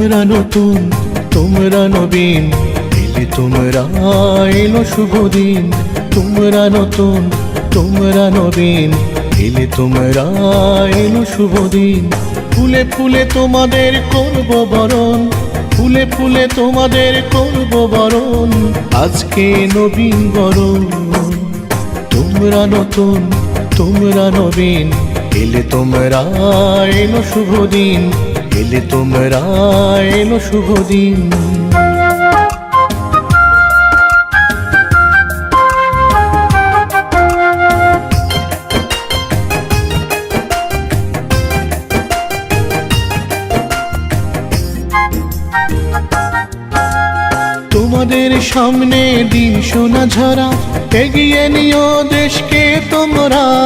তোমরা নতুন, তোমরা নবীন এলে তোমরা এলো শুভ দিন। তোমরা নতুন, তোমরা নবীন এলে তোমরা এলো শুভ দিন। ফুলে ফুলে তোমাদের করব বরণ, ফুলে ফুলে তোমাদের করব বরণ। আজকে নবীন বরণ। তোমরা নতুন, তোমরা নবীন এলে তোমরা এলো শুভ দিন। এলে তোমরা এলো শুভ দিন। তোমাদের সামনে দিন সোনা ঝরা এগিয়ে নিও দেশকে তোমরা।